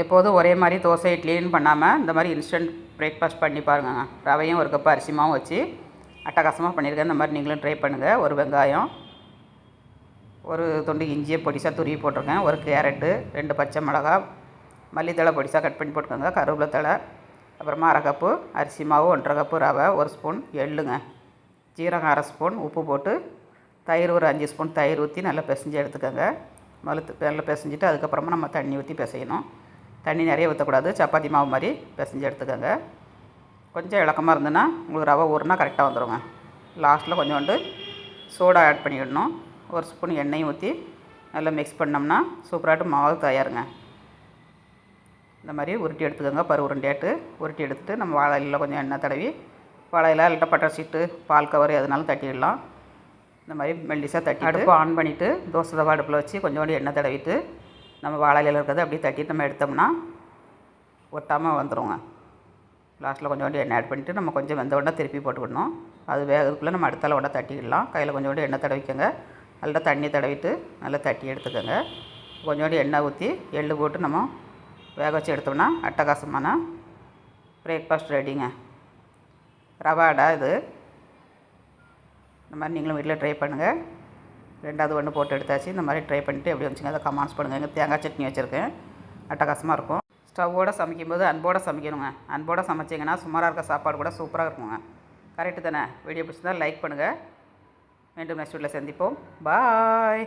எப்போதும் ஒரே மாதிரி தோசை இட்லின்னு பண்ணாமல் இந்த மாதிரி இன்ஸ்டன்ட் பிரேக்ஃபாஸ்ட் பண்ணி பாருங்க. ரவையும் ஒரு கப்பு அரிசிமாவும் வச்சு அட்டகாசமாக பண்ணியிருக்கேன் இந்த மாதிரி நீங்களும் ட்ரை பண்ணுங்கள் ஒரு வெங்காயம் ஒரு துண்டு இஞ்சியை பொடிசாக துருவி போட்டிருக்கேன் ஒரு கேரட்டு ரெண்டு பச்சை மிளகா மல்லித்தலை பொடிசாக கட் பண்ணி போட்டுக்கோங்க. கருவேப்பிலை அப்புறமா அரை கப்பு அரிசி மாவு ஒன்றரை கப்பு ரவை ஒரு ஸ்பூன் எள்ளுங்க. ஜீரகம் அரை ஸ்பூன் உப்பு போட்டு தயிர் ஒரு அஞ்சு ஸ்பூன் தயிர் ஊற்றி நல்லா பிசைஞ்சு எடுத்துக்கோங்க. மலுத்து நல்லா பிசைஞ்சிட்டு அதுக்கப்புறமா நம்ம தண்ணி ஊற்றி பிசையணும். தண்ணி நிறைய ஊற்றக்கூடாது சப்பாத்தி மாவு மாதிரி பிசைஞ்சு எடுத்துக்கோங்க. கொஞ்சம் இலக்கமாக இருந்ததுன்னா உங்களுக்கு ரவை ஊறுனா கரெக்டாக வந்துடுங்க லாஸ்ட்டில் கொஞ்சோண்டு சோடா ஆட் பண்ணிக்கிடணும் ஒரு ஸ்பூன் எண்ணெயும் ஊற்றி நல்லா மிக்ஸ் பண்ணோம்னா சூப்பராகிட்டு மாவு தயாருங்க. இந்த மாதிரி உருட்டி எடுத்துக்கோங்க. பரு உருண்டையாட்டு உருட்டி எடுத்துட்டு நம்ம வாழையில கொஞ்சம் எண்ணெய் தடவி வாழையில இல்லாட்ட பட்டர் சீட்டு பால் கவர் எதுனாலும் தட்டிடலாம். இந்த மாதிரி மெல்லிசாக தட்டி அடுப்பு ஆன் பண்ணிவிட்டு தோசை தவா அடுப்பில் வச்சு கொஞ்சோண்டு எண்ணெய் தடவிட்டு நம்ம வாழையில இருக்கிறத அப்படியே தட்டிட்டு நம்ம எடுத்தோம்னா ஒட்டாமல் வந்துடுங்க லாஸ்ட்டில் கொஞ்சோண்டு எண்ணெய் ஆட் பண்ணிவிட்டு நம்ம கொஞ்சம் வெந்த உடனே திருப்பி போட்டுக்கணும். அது வேகிறதுக்குள்ளே நம்ம அடுத்தால உடனே தட்டிடலாம். கையில் கொஞ்சோண்டு எண்ணெய் தடவிக்கோங்க. நல்லா தண்ணி தடவிட்டு நல்லா தட்டி எடுத்துக்கோங்க. கொஞ்சோண்டு எண்ணெய் ஊற்றி எள்ளு போட்டு நம்ம வேக வச்சு எடுத்தோம்னா அட்டகாசமான பிரேக்ஃபாஸ்ட் ரெடிங்க ரவா இது. இந்த மாதிரி நீங்களும் வீட்டில் ட்ரை பண்ணுங்கள் ரெண்டாவது ஒன்று போட்டு எடுத்தாச்சு. இந்த மாதிரி ட்ரை பண்ணிவிட்டு எப்படி வந்துச்சுங்க அதை கமெண்ட்ஸ் பண்ணுங்கள் இங்கே தேங்காய் சட்னி வச்சுருக்கேன். அட்டகாசமாக இருக்கும். ஸ்டவ்வோடு சமைக்கும்போது அன்போடு சமைக்கணுங்க. அன்போடு சமைச்சிங்கன்னா சுமாராக இருக்க சாப்பாடு கூட சூப்பராக இருக்குங்க. கரெக்டு தானே? வீடியோ பிடிச்சிருந்தால் லைக் பண்ணுங்கள் மீண்டும் நெக்ஸ்ட் வீட்டில் சந்திப்போம். பாய்